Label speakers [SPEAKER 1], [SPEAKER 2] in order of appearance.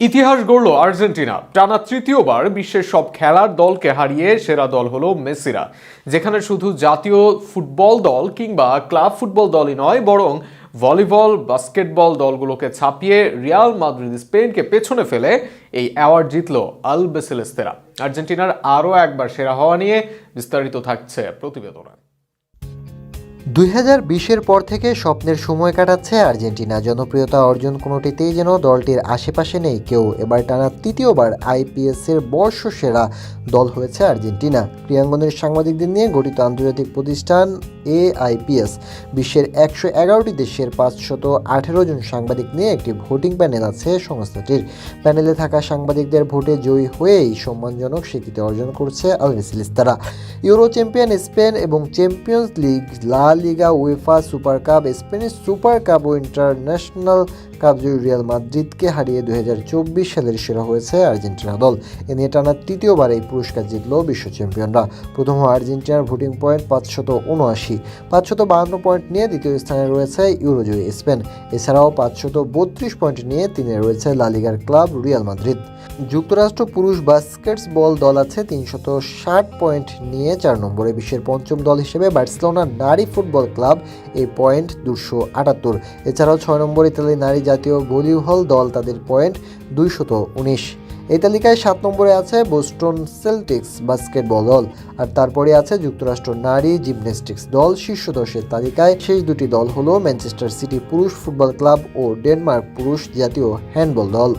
[SPEAKER 1] ইতিহাস গড়ল আর্জেন্টিনা। টানা তৃতীয়বার বিশ্বের সব খেলার দলকে হারিয়ে সেরা দল হলো মেসিরা, যেখানে শুধু জাতীয় ফুটবল দল কিংবা ক্লাব ফুটবল দলই নয়, বরং ভলিবল, বাস্কেটবল দলগুলোকে ছাপিয়ে রিয়াল মাদ্রিদ স্পেনকে পেছনে ফেলে এই অ্যাওয়ার্ড জিতল আল বেসেলেস্তেরা আর্জেন্টিনার আরও একবার সেরা হওয়া নিয়ে বিস্তারিত থাকছে প্রতিবেদনে।
[SPEAKER 2] দুই হাজার বিশের পর থেকে স্বপ্নের সময় কাটাচ্ছে আর্জেন্টিনা। জনপ্রিয়তা অর্জন কোনোটিতেই যেন দলটির আশেপাশে নেই কেউ। এবার টানা তৃতীয়বার আইপিএসের বর্ষসেরা দল হয়েছে আর্জেন্টিনা। ক্রীড়াঙ্গনের সাংবাদিকদের নিয়ে গঠিত আন্তর্জাতিক প্রতিষ্ঠান এআইপিএস, বিশ্বের একশো এগারোটি দেশের পাঁচশত আঠেরো জন সাংবাদিক নিয়ে একটি ভোটিং প্যানেল আছে সংস্থাটির। প্যানেলে থাকা সাংবাদিকদের ভোটে জয়ী হয়েই সম্মানজনক স্বীকৃতি অর্জন করছে আলভেসিলিস্তারা ইউরো চ্যাম্পিয়ন স্পেন এবং Champions League La Liga UEFA Super Cup Spanish Super Cup ও ইন্টারন্যাশনাল কাপ জয়ী রিয়াল মাদ্রিদকে হারিয়ে দুই হাজার চব্বিশ সালের সেরা হয়েছে আর্জেন্টিনা দল। এ নিয়ে টানা তৃতীয়বার এই পুরস্কার জিতল বিশ্ব চ্যাম্পিয়নরা। প্রথম আর্জেন্টিনার ভোটিং পয়েন্ট পাঁচশত উনআশি। পাঁচশত বাহান্ন পয়েন্ট নিয়ে দ্বিতীয় স্থানে রয়েছে ইউরোজয়ী স্পেন। এছাড়াও পাঁচশত বত্রিশ পয়েন্ট নিয়ে তিনে রয়েছে লালিগার ক্লাব রিয়াল মাদ্রিদ। যুক্তরাষ্ট্র পুরুষ বাস্কেটবল দল আছে, তিনশত ষাট পয়েন্ট নিয়ে চার নম্বরে বিশ্বের পঞ্চম দল হিসেবে বার্সেলোনা নারী ফুটবল ক্লাব এই পয়েন্ট দুশো আটাত্তর। এছাড়াও ছয় নম্বর ইতালি নারী জাতীয় ভলিবল দল তাদের পয়েন্ট দুইশত উনিশ। এই তালিকায় সাত নম্বরে আছে বোস্টন সেলটিক্স বাস্কেটবল দল, আর তারপরে আছে যুক্তরাষ্ট্র নারী জিমন্যাস্টিক্স দল। শীর্ষ দশের তালিকায় শেষ দুটি দল হলো ম্যানচেস্টার সিটি পুরুষ ফুটবল ক্লাব ও ডেনমার্ক পুরুষ জাতীয় হ্যান্ডবল দল।